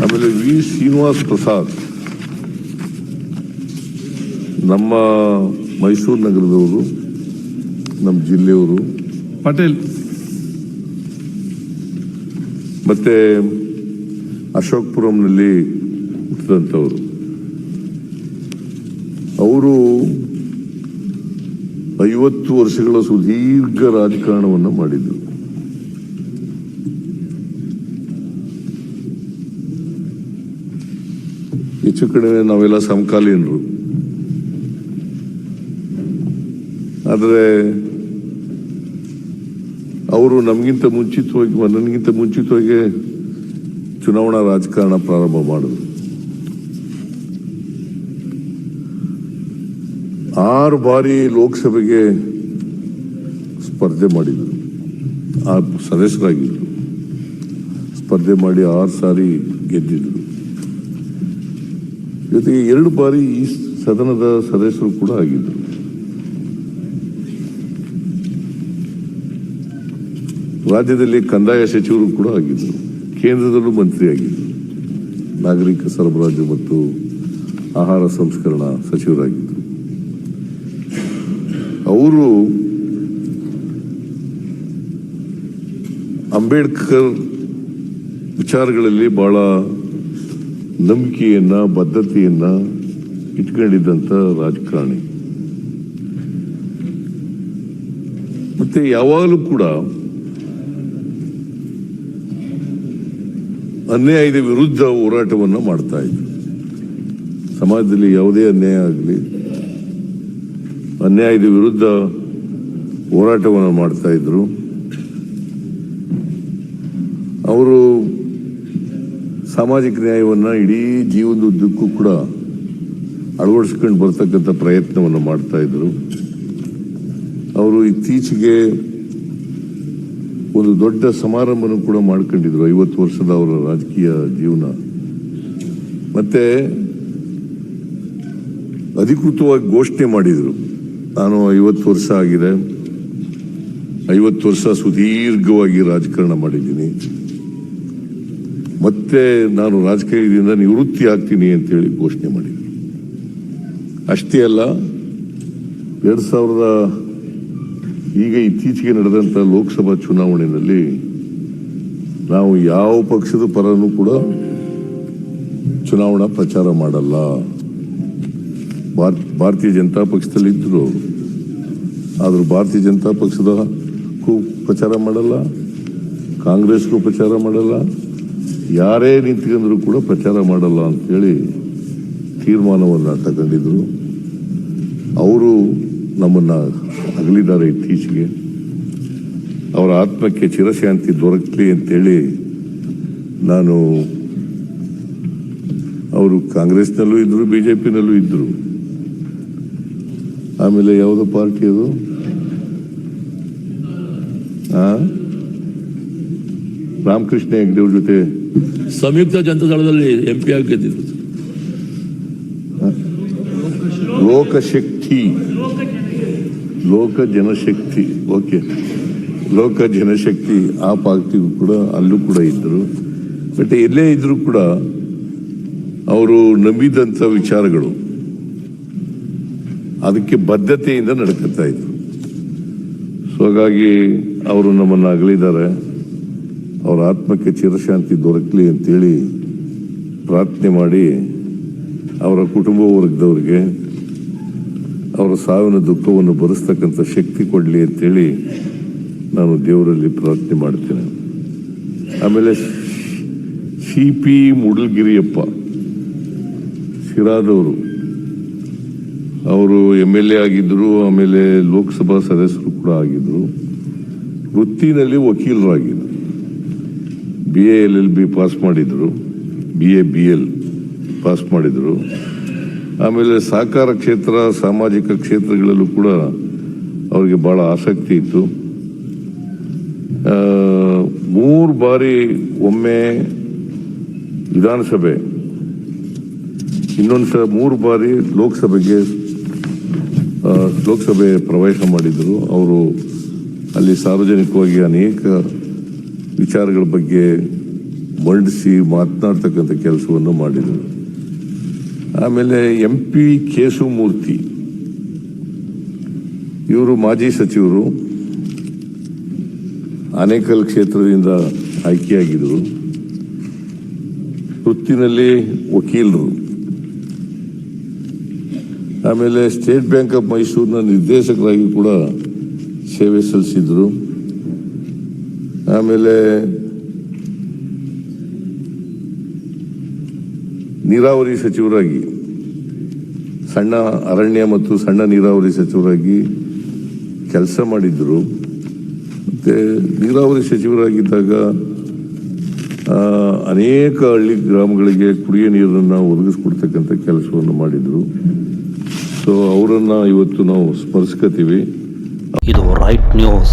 ಆಮೇಲೆ ವಿ ಶ್ರೀನಿವಾಸ್ ಪ್ರಸಾದ್. ನಮ್ಮ ಮೈಸೂರು ನಗರದವರು ನಮ್ಮ ಜಿಲ್ಲೆಯವರು. ಪಟೇಲ್. ಮತ್ತೆ ಅಶೋಕ್ಪುರಂನಲ್ಲಿ ಹುಟ್ಟಿದಂಥವರು. ಅವರು ಐವತ್ತು ವರ್ಷಗಳ ಸುದೀರ್ಘ ರಾಜಕಾರಣವನ್ನು ಮಾಡಿದ್ರು. ಹೆಚ್ಚು ಕಡಿಮೆ ನಾವೆಲ್ಲ ಸಮಕಾಲೀನರು. ಆದರೆ ಅವರು ನಮಗಿಂತ ಮುಂಚಿತವಾಗಿ ನನಗಿಂತ ಮುಂಚಿತವಾಗಿ ಚುನಾವಣಾ ರಾಜಕಾರಣ ಪ್ರಾರಂಭ ಮಾಡಿದ್ರು. ಆರು ಬಾರಿ ಲೋಕಸಭೆಗೆ ಸ್ಪರ್ಧೆ ಮಾಡಿದ್ರು. ಆ ಸದಸ್ಯರಾಗಿದ್ರು. ಸ್ಪರ್ಧೆ ಮಾಡಿ ಆರು ಸಾರಿ ಗೆದ್ದಿದ್ರು. ಜೊತೆಗೆ ಎರಡು ಬಾರಿ ಈ ಸದನದ ಸದಸ್ಯರು ಕೂಡ ಆಗಿದ್ದರು ರಾಜ್ಯದಲ್ಲಿ ಕಂದಾಯ ಸಚಿವರು ಕೂಡ ಆಗಿದ್ದರು ಕೇಂದ್ರದಲ್ಲೂ ಮಂತ್ರಿ ಆಗಿದ್ದರು ನಾಗರಿಕ ಸರಬರಾಜು ಮತ್ತು ಆಹಾರ ಸಂಸ್ಕರಣಾ ಸಚಿವರಾಗಿದ್ದರು ಅವರು ಅಂಬೇಡ್ಕರ್ ವಿಚಾರಗಳಲ್ಲಿ ಬಹಳ ನಂಬಿಕೆಯನ್ನ, ಬದ್ಧತೆಯನ್ನು ಇಟ್ಕೊಂಡಿದ್ದಂಥ ರಾಜಕಾರಣಿ. ಮತ್ತೆ ಯಾವಾಗಲೂ ಕೂಡ ಅನ್ಯಾಯದ ವಿರುದ್ಧ ಹೋರಾಟವನ್ನು ಮಾಡ್ತಾ ಇದ್ರು. ಸಮಾಜದಲ್ಲಿ ಯಾವುದೇ ಅನ್ಯಾಯ ಆಗಲಿ, ಅನ್ಯಾಯದ ವಿರುದ್ಧ ಹೋರಾಟವನ್ನು ಮಾಡ್ತಾ ಇದ್ರು. ಅವರು ಸಾಮಾಜಿಕ ನ್ಯಾಯವನ್ನು ಇಡೀ ಜೀವನದುದ್ದಕ್ಕೂ ಕೂಡ ಅಳವಡಿಸ್ಕೊಂಡು ಬರ್ತಕ್ಕಂಥ ಪ್ರಯತ್ನವನ್ನು ಮಾಡ್ತಾ ಇದ್ರು ಅವರು ಇತ್ತೀಚೆಗೆ ಒಂದು ದೊಡ್ಡ ಸಮಾರಂಭನ ಕೂಡ ಮಾಡ್ಕೊಂಡಿದ್ರು, ಐವತ್ತು ವರ್ಷದ ಅವರ ರಾಜಕೀಯ ಜೀವನ. ಮತ್ತೆ ಅಧಿಕೃತವಾಗಿ ಘೋಷಣೆ ಮಾಡಿದ್ರು, ನಾನು ಐವತ್ತು ವರ್ಷ ಆಗಿದೆ, ಐವತ್ತು ವರ್ಷ ಸುದೀರ್ಘವಾಗಿ ರಾಜಕಾರಣ ಮಾಡಿದ್ದೀನಿ. ಮತ್ತೆ ನಾನು ರಾಜಕೀಯದಿಂದ ನಿವೃತ್ತಿ ಆಗ್ತೀನಿ ಅಂತೇಳಿ ಘೋಷಣೆ ಮಾಡಿದ್ರು. ಅಷ್ಟೇ ಅಲ್ಲ, ಎರಡು ಸಾವಿರದ ಈಗ ಇತ್ತೀಚೆಗೆ ನಡೆದಂತ ಲೋಕಸಭಾ ಚುನಾವಣೆಯಲ್ಲಿ ನಾವು ಯಾವ ಪಕ್ಷದ ಪರನೂ ಕೂಡ ಚುನಾವಣಾ ಪ್ರಚಾರ ಮಾಡಲ್ಲ. ಭಾರತ್- ಭಾರತೀಯ ಜನತಾ ಪಕ್ಷದಲ್ಲಿ ಆದರೂ ಭಾರತೀಯ ಜನತಾ ಪಕ್ಷದ ಕ್ಕೂ ಪ್ರಚಾರ ಮಾಡಲ್ಲ, ಕಾಂಗ್ರೆಸ್ಗೂ ಪ್ರಚಾರ ಮಾಡಲ್ಲ ಯಾರೇ ನಿಂತ್ಕೊಂಡ್ರು ಕೂಡ ಪ್ರಚಾರ ಮಾಡಲ್ಲ ಅಂತೇಳಿ ತೀರ್ಮಾನವನ್ನು ತಗೊಂಡಿದ್ರು. ಅವರು ನಮ್ಮನ್ನ ಅಗಲಿದ್ದಾರೆ ಇತ್ತೀಚೆಗೆ. ಅವರ ಆತ್ಮಕ್ಕೆ ಚಿರಶಾಂತಿ ದೊರಕಲಿ ಅಂತೇಳಿ ನಾನು ಅವರು ಕಾಂಗ್ರೆಸ್ನಲ್ಲೂ ಇದ್ರು, ಬಿಜೆಪಿನಲ್ಲೂ ಇದ್ದರು ಆಮೇಲೆ ಯಾವುದೋ ಪಾರ್ಟಿ ಅದು? ರಾಮಕೃಷ್ಣ ಹೆಗ್ಡೆ ಅವ್ರ ಜೊತೆ ಸಂಯುಕ್ತ ಜನತಾದಳದಲ್ಲಿ ಎಂ ಪಿ ಆಗಿ ಗೆದ್ದಿದ್ರು ಲೋಕಶಕ್ತಿ ಲೋಕ ಜನಶಕ್ತಿ. ಓಕೆ. ಲೋಕ ಜನಶಕ್ತಿ ಆ ಪಾರ್ಟಿಗೂ ಕೂಡ ಅಲ್ಲೂ ಕೂಡ ಇದ್ದರು. ಬಟ್ ಎಲ್ಲೇ ಇದ್ದರೂ ಕೂಡ ಅವರು ನಂಬಿದಂಥ ವಿಚಾರಗಳು ಅದಕ್ಕೆ ಬದ್ಧತೆಯಿಂದ ನಡ್ಕೊತಾ ಇದ್ರು ಸೊ ಹಾಗಾಗಿ ಅವರು ನಮ್ಮನ್ನು ಅಗಲಿದ್ದಾರೆ. ಅವರ ಆತ್ಮಕ್ಕೆ ಚಿರಶಾಂತಿ ದೊರಕಲಿ ಅಂತೇಳಿ ಪ್ರಾರ್ಥನೆ ಮಾಡಿ ಅವರ ಕುಟುಂಬ ವರ್ಗದವ್ರಿಗೆ ಅವರ ಸಾವಿನ ದುಃಖವನ್ನು ಭರಿಸ್ತಕ್ಕಂಥ ಶಕ್ತಿ ಕೊಡಲಿ ಅಂತೇಳಿ ನಾನು ದೇವರಲ್ಲಿ ಪ್ರಾರ್ಥನೆ ಮಾಡ್ತೇನೆ. ಆಮೇಲೆ ಸಿ ಪಿ ಮುಡಲ್ಗಿರಿಯಪ್ಪ ಸಿರಾದವರು, ಅವರು ಎಂ ಎಲ್ ಎ ಆಗಿದ್ದರು ಆಮೇಲೆ ಲೋಕಸಭಾ ಸದಸ್ಯರು ಕೂಡ ಆಗಿದ್ದರು ವೃತ್ತಿನಲ್ಲಿ ವಕೀಲರಾಗಿದ್ದರು B A L L B pass ಮಾಡಿದರು. B A B L pass ಮಾಡಿದರು. ಆಮೇಲೆ ಸಹಕಾರ ಕ್ಷೇತ್ರ, ಸಾಮಾಜಿಕ ಕ್ಷೇತ್ರಗಳಲ್ಲೂ ಕೂಡ ಅವರಿಗೆ ಭಾಳ ಆಸಕ್ತಿ ಇತ್ತು. ಮೂರು ಬಾರಿ ಒಮ್ಮೆ ವಿಧಾನಸಭೆ ಇನ್ನೊಂದು ಸ ಮೂರು ಬಾರಿ ಲೋಕಸಭೆಗೆ ಲೋಕಸಭೆ ಪ್ರವೇಶ ಮಾಡಿದರು. ಅವರು ಅಲ್ಲಿ ಸಾರ್ವಜನಿಕವಾಗಿ ಅನೇಕ ವಿಚಾರಗಳ ಬಗ್ಗೆ ಮಂಡಿಸಿ ಮಾತನಾಡ್ತಕ್ಕಂಥ ಕೆಲಸವನ್ನು ಮಾಡಿದರು. ಆಮೇಲೆ ಎಂ ಪಿ ಕೇಶವಮೂರ್ತಿ, ಇವರು ಮಾಜಿ ಸಚಿವರು, ಆನೇಕಲ್ ಕ್ಷೇತ್ರದಿಂದ ಆಯ್ಕೆಯಾಗಿದ್ದರು ವೃತ್ತಿನಲ್ಲಿ ವಕೀಲರು. ಆಮೇಲೆ ಸ್ಟೇಟ್ ಬ್ಯಾಂಕ್ ಆಫ್ ಮೈಸೂರಿನ ನಿರ್ದೇಶಕರಾಗಿ ಕೂಡ ಸೇವೆ ಸಲ್ಲಿಸಿದ್ರು. ಆಮೇಲೆ ನೀರಾವರಿ ಸಚಿವರಾಗಿ, ಸಣ್ಣ ಅರಣ್ಯ ಮತ್ತು ಸಣ್ಣ ನೀರಾವರಿ ಸಚಿವರಾಗಿ ಕೆಲಸ ಮಾಡಿದ್ರು. ಮತ್ತೆ ನೀರಾವರಿ ಸಚಿವರಾಗಿದ್ದಾಗ ಅನೇಕ ಹಳ್ಳಿ ಗ್ರಾಮಗಳಿಗೆ ಕುಡಿಯ ನೀರನ್ನು ಒದಗಿಸ್ಕೊಡ್ತಕ್ಕಂಥ ಕೆಲಸವನ್ನು ಮಾಡಿದ್ರು. ಸೊ ಅವರನ್ನು ಇವತ್ತು ನಾವು ಸ್ಮರಿಸ್ಕೋತೀವಿ ಇದು ರೈಟ್ ನ್ಯೂಸ್